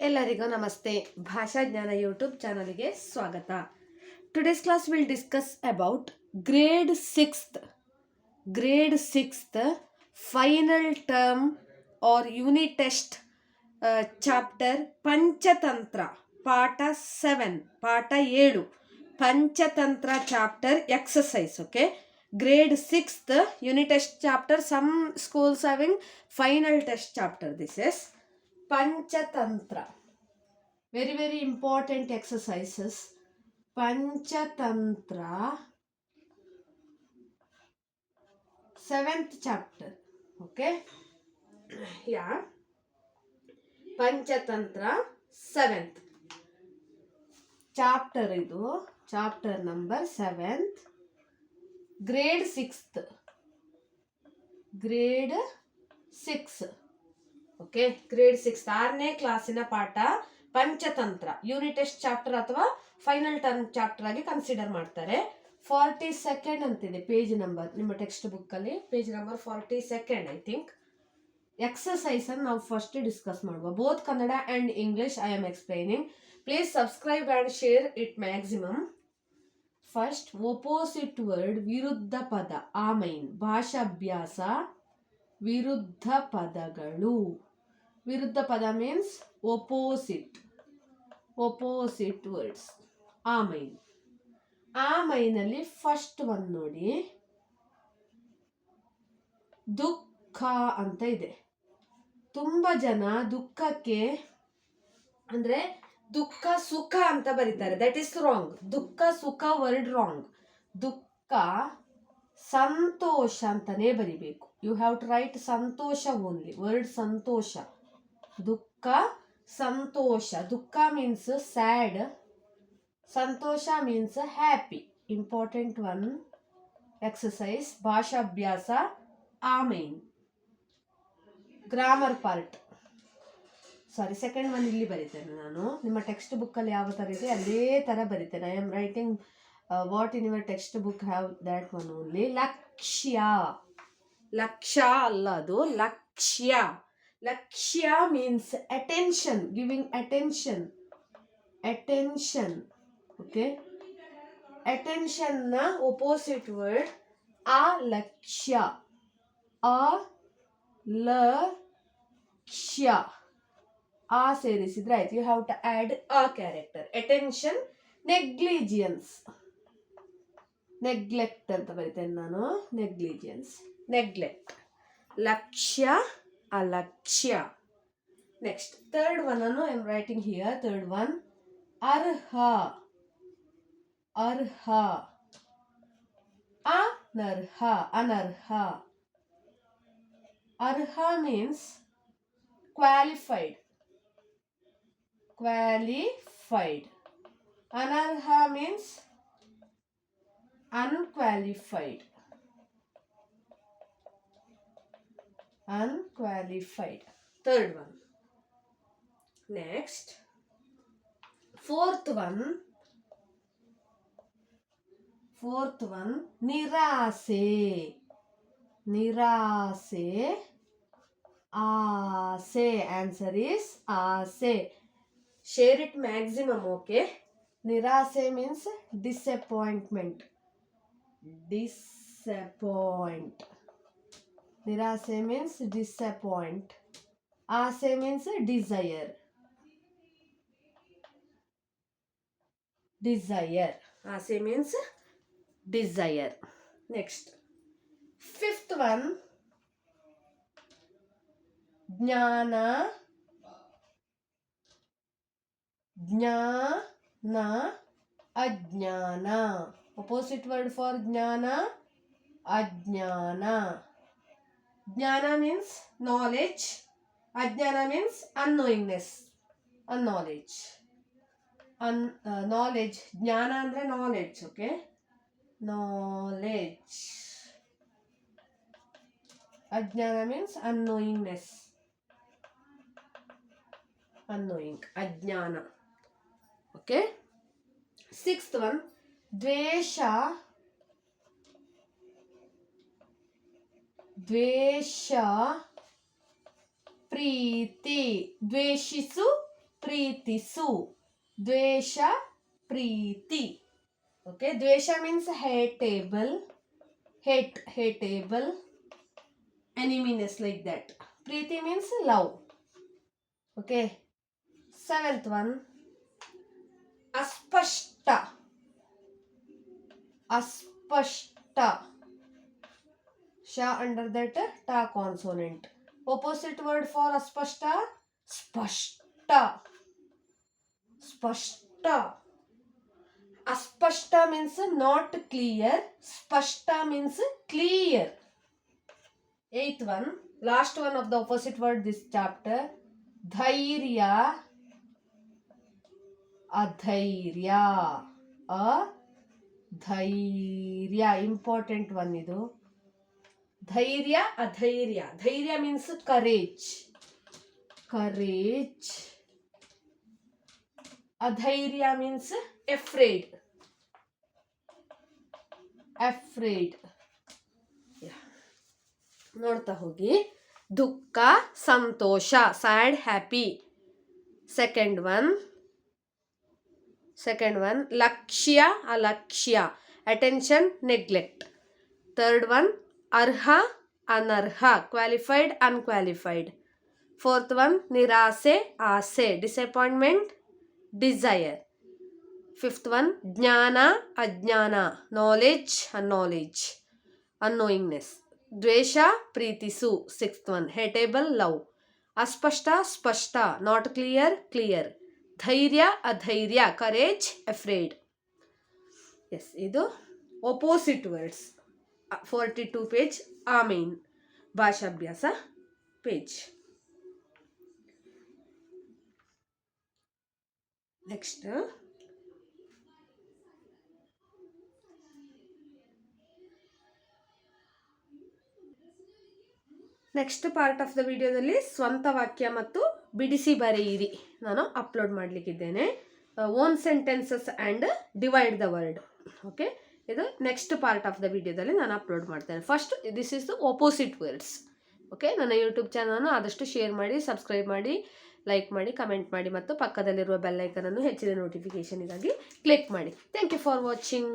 ಎಲ್ಲರಿಗೂ ನಮಸ್ತೆ. ಭಾಷಾ ಜ್ಞಾನ ಯೂಟ್ಯೂಬ್ ಚಾನಲ್ಗೆ ಸ್ವಾಗತ. Today's class will discuss about grade sixth grade sixth final term or unit test chapter Panchatantra ಪಾಠ ಸೆವೆನ್ ಪಾಠ ಏಳು Panchatantra chapter exercise okay grade sixth unit test chapter some schools having final test chapter this is Panchatantra. Very very important exercises Panchatantra. Seventh chapter okay yeah Panchatantra seventh chapter ಇದು. Chapter number seventh grade sixth grade six okay grade six ಆರನೇ ಕ್ಲಾಸಿನ ಪಾಠ Panchatantra. Unit test chapter ಅಥವಾ final term chapter ಆಗಿ consider ಮಾಡ್ತಾರೆ. Forty second ಅಂತಿದೆ page number ನಿಮ್ಮ text ಬುಕ್ಕಲ್ಲಿ page number forty second I think exercise ಅನ್ನು ನಾವು ಫಸ್ಟ್ ಡಿಸ್ಕಸ್ ಮಾಡುವ. Both Kannada and English I am explaining please subscribe and share it maximum first opposite word ವಿರುದ್ಧ ಪದ. ಆಮೈನ್ ಭಾಷಾಭ್ಯಾಸ, ವಿರುದ್ಧ ಪದಗಳು. ವಿರುದ್ಧ ಪದ ಮೀನ್ಸ್ ಒಪೋಸಿಟ್ ಒಪೋಸಿಟ್ ವರ್ಡ್ಸ್ ಆ ಮೈನಲ್ಲಿ ಫಸ್ಟ್ ಒನ್ ನೋಡಿ. ದುಃಖ ಅಂತ ಇದೆ. ತುಂಬ ಜನ ದುಃಖಕ್ಕೆ ಅಂದರೆ ದುಃಖ, ಸುಖ ಅಂತ ಬರೀತಾರೆ. ದಟ್ ಈಸ್ ರಾಂಗ್ ದುಃಖ, ಸುಖ ವರ್ಡ್ ರಾಂಗ್ ದುಃಖ ಸಂತೋಷ ಅಂತಲೇ ಬರಿಬೇಕು. ಯು ಹ್ಯಾವ್ ಟು ರೈಟ್ ಸಂತೋಷ ಓನ್ಲಿ ವರ್ಡ್ ಸಂತೋಷ. ದುಃಖ, ಸಂತೋಷ. ದುಃಖ ಮೀನ್ಸ್ ಸ್ಯಾಡ್ ಸಂತೋಷ means happy important one exercise ಭಾಷಾಭ್ಯಾಸ, ಆಮೇನ್. Grammar part sorry second one ಇಲ್ಲಿ ಬರಿತೇನೆ ನಾನು. ನಿಮ್ಮ ಟೆಕ್ಸ್ಟ್ ಬುಕ್ಕಲ್ಲಿ ಯಾವ ಥರ ಇದೆ, ಅದೇ ಥರ ಬರಿತೇನೆ. I am writing what in your text book have that one only ಲಕ್ಷ್ಯ. ಲಕ್ಷ ಅಲ್ಲ ಅದು, ಲಕ್ಷ್ಯ. ಲಕ್ಷ್ಯ means attention giving attention attention okay ಅಟೆನ್ಷನ್ನ opposite word ಆ ಲಕ್ಷ್ಯ. ಆ ಲ ಕ್ಷ್ಯ ಆ ಸೇರಿಸಿದ್ರೆ ಆಯ್ತು. You have to add a character attention negligence neglect ಅಂತ ಬರಿತೇನೆ ನಾನು. ನೆಗ್ಲಿಜಿಯನ್ಸ್ ನೆಗ್ಲೆಕ್ಟ್ ಲಕ್ಷ್ಯ alakshya. Next, third one, I'm writing here, third one, arha, arha, anarha, anarha. Arha means qualified, qualified. Anarha means unqualified. unqualified. Third one. Next. Fourth one. Fourth one. Nirase. Nirase. Ase. Answer is Ase. Share it maximum, okay? Nirase means disappointment. Disappoint. Nirase means disappoint. Ase means desire. Desire. Ase means desire. Next. Fifth one. Jnana. Jnana. Ajnana. Opposite word for jnana. Ajnana. jnana means knowledge ajnana means unknowingness unknowledge un uh, knowledge jnana andre knowledge okay knowledge ajnana means unknowingness unknowing ajnana okay sixth one ದ್ವೇಷ ದ್ವೇಷ ಪ್ರೀತಿ ದ್ವೇಷಿಸು ಪ್ರೀತಿಸು ದ್ವೇಷ ಪ್ರೀತಿ okay ದ್ವೇಷ means hateable hate hateable enemyness like that Preethi means love okay seventh one ಅಸ್ಪಷ್ಟ ಅಸ್ಪಷ್ಟ ಶ under that ta consonant. opposite word for aspashta spashta spashta aspashta means not clear spashta means clear eighth one last one of the opposite word this chapter dhairya adhairya adhairya important one idu ಧೈರ್ಯ ಅಧೈರ್ಯ ಧೈರ್ಯ means courage courage ಅಧೈರ್ಯ means afraid afraid ನೋಡ್ತಾ ಹೋಗಿ. ದುಃಖ, ಸಂತೋಷ sad happy second one second one ಲಕ್ಷ್ಯ, ಅಲಕ್ಷ್ಯ. Attention neglect third one ಅರ್ಹ, ಅನರ್ಹ ಕ್ವಾಲಿಫೈಡ್ ಅನ್ಕ್ವಾಲಿಫೈಡ್ ಫೋರ್ತ್ ಒನ್ ನಿರಾಸೆ, ಆಸೆ ಡಿಸಪಾಯಿಂಟ್ಮೆಂಟ್ ಡಿಸೈರ್ ಫಿಫ್ತ್ ಒನ್ ಜ್ಞಾನ, ಅಜ್ಞಾನ ನಾಲೆಜ್ ಅನ್ನಾಲೆಜ್ ಅನ್ನೋಯಿಂಗ್ನೆಸ್ ದ್ವೇಷ, ಪ್ರೀತಿಸು. ಸಿಕ್ಸ್ತ್ ಒನ್ ಹೇಟೇಬಲ್ ಲವ್ ಅಸ್ಪಷ್ಟ, ಸ್ಪಷ್ಟ ನಾಟ್ ಕ್ಲಿಯರ್ ಕ್ಲಿಯರ್ ಧೈರ್ಯ, ಅಧೈರ್ಯ ಕರೇಜ್ ಎಫ್ರೇಡ್ ಎಸ್ ಇದು opposite words forty two page amen ಭಾಷಾಭ್ಯಾಸ page next next part of the ವಿಡಿಯೋದಲ್ಲಿ ಸ್ವಂತ ವಾಕ್ಯ ಮತ್ತು ಬಿಡಿಸಿ ಬರೆಯಿರಿ. ನಾನು upload ಮಾಡಲಿಕ್ಕಿದ್ದೇನೆ. Own sentences and divide the word okay ಇದು ನೆಕ್ಸ್ಟ್ ಪಾರ್ಟ್ ಆಫ್ ದ ವಿಡಿಯೋದಲ್ಲಿ ನಾನು ಅಪ್ಲೋಡ್ ಮಾಡ್ತೇನೆ. First this is the opposite words okay ನನ್ನ ಯೂಟ್ಯೂಬ್ ಚಾನಲನ್ನು ಆದಷ್ಟು ಶೇರ್ ಮಾಡಿ ಸಬ್ಸ್ಕ್ರೈಬ್ ಮಾಡಿ ಲೈಕ್ ಮಾಡಿ ಕಮೆಂಟ್ ಮಾಡಿ ಮತ್ತು ಪಕ್ಕದಲ್ಲಿರುವ ಬೆಲ್ಲೈಕನನ್ನು ಹೆಚ್ಚಿನ ನೋಟಿಫಿಕೇಷನಿಗಾಗಿ ಕ್ಲಿಕ್ ಮಾಡಿ. Thank you for watching